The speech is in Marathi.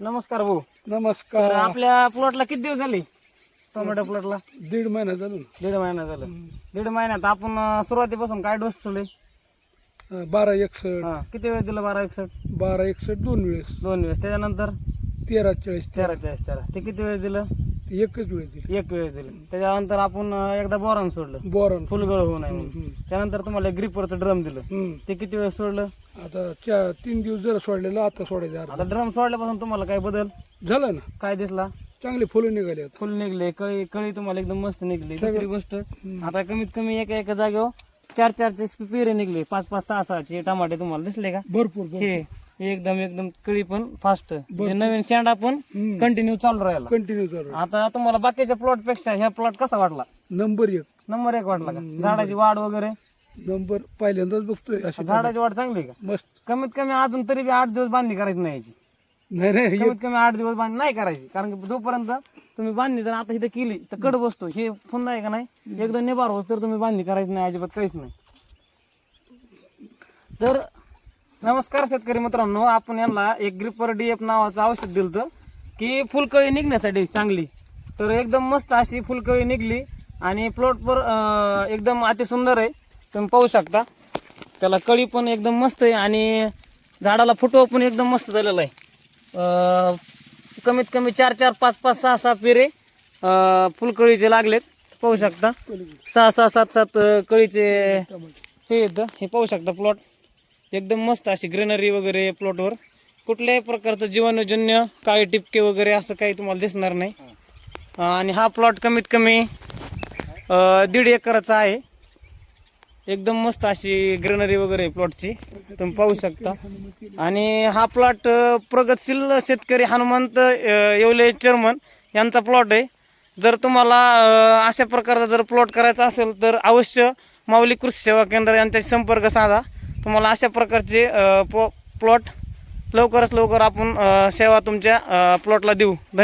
नमस्कार भाऊ. तर नमस्कार आपल्या प्लॉटला किती दिवस झाले? टोमॅटो प्लॉटला दीड महिना झालो. ना. दीड महिना झालं. दीड महिन्यात आपण अं, सुरुवातीपासून काय डोस ठेवले? अं, बारा एकसष्ट हा किती वेळ दिलं बारा एकसष्ट बारा एकसष्ट दोन वेळेस. दोन वेळेस. त्याच्यानंतर? तेरा चाळीस. तेरा चाळीस तेरा. ते किती वेळ दिलं? ते एकच वेळेस दिली. एक वेळ दिलं. त्याच्यानंतर आपण एकदा बोरान सोडलं. बोरन फुलगळ होऊ नये म्हणून. हम्म. त्यानंतर तुम्हाला ग्रिपरचं ड्रम दिलं. हम्म. ते किती वेळ सोडलं? आता चार तीन दिवस जरा सोडलेलं आता सोडायचं अर्धा. आता ड्रम सोडल्यापासून तुम्हाला काय बदल? झालं ना. काय दिसला? चांगले फुलं निघाले आता. फुल निघले कळी कळी तुम्हाला एकदम मस्त निघली. दुसरी गोष्ट आता कमीत कमी एका एका जागेवर चार चारचे पेरे निघले. पाच पाच सहा सहाचे टमाटे तुम्हाला दिसले का? भरपूर. हे एकदम एकदम कळी पण फास्ट नवीन शेंडा पण. कंटिन्यू चालू राहिला. कंटिन्यू चालू. आता तुम्हाला बाकीच्या प्लॉटपेक्षा ह्या प्लॉट कसा वाटला? नंबर एक. नंबर एक वाटला का? झाडाची वाढ वगैरे? नंबर पहिल्यांदाच बघतोय अशी झाडाची वाढ चांगली का? मस्त. कमीत कमी अजून तरी बी आठ दिवस बांधणी करायची नाही याची. नाही कमीत कमी आठ दिवस बांधणी नाही करायची. कारण की जोपर्यंत तुम्ही बांधणी जर आता इथं केली तर कड बसतो. हे पुन्हा आहे का नाही? एकदम निभार होत तर तुम्ही बांधणी करायची नाही अजिबात काहीच नाही. तर नमस्कार शेतकरी मित्रांनो आपण यांना एक ग्रिपर डी एफ नावाचं औषध दिलं होतं की फुलकळी निघण्यासाठी चांगली. तर एकदम मस्त अशी फुलकळी निघली आणि प्लॉट पर अं, एकदम अतिसुंदर आहे. तुम्ही पाहू शकता. त्याला कळी पण एकदम मस्त आहे आणि झाडाला फुटवा पण एकदम मस्त झालेला आहे. कमीत कमी चार चार पाच पाच सहा सहा पेरे फुलकळीचे लागलेत. पाहू शकता. सहा सहा सात सात कळीचे हे येतं हे पाहू शकता प्लॉट एकदम मस्त अशी ग्रीनरी वगैरे प्लॉटवर कुठल्याही प्रकारचं जीवाणूजन्य काळे टिपके वगैरे असं काही तुम्हाला दिसणार नाही. आणि हा प्लॉट कमीत कमी दीड एकराचा आहे. एकदम मस्त अशी ग्रीनरी वगैरे प्लॉटची तुम्ही पाहू शकता. आणि हा प्लॉट प्रगतशील शेतकरी हनुमंत येवले चेअरमन यांचा प्लॉट आहे. जर तुम्हाला अशा प्रकारचा जर प्लॉट करायचा असेल तर अवश्य माऊली कृषी सेवा केंद्र यांच्याशी संपर्क साधा. तुम्हाला अशा प्रकारचे प्लॉट लवकरच लवकर आपण सेवा तुमच्या प्लॉटला देऊ.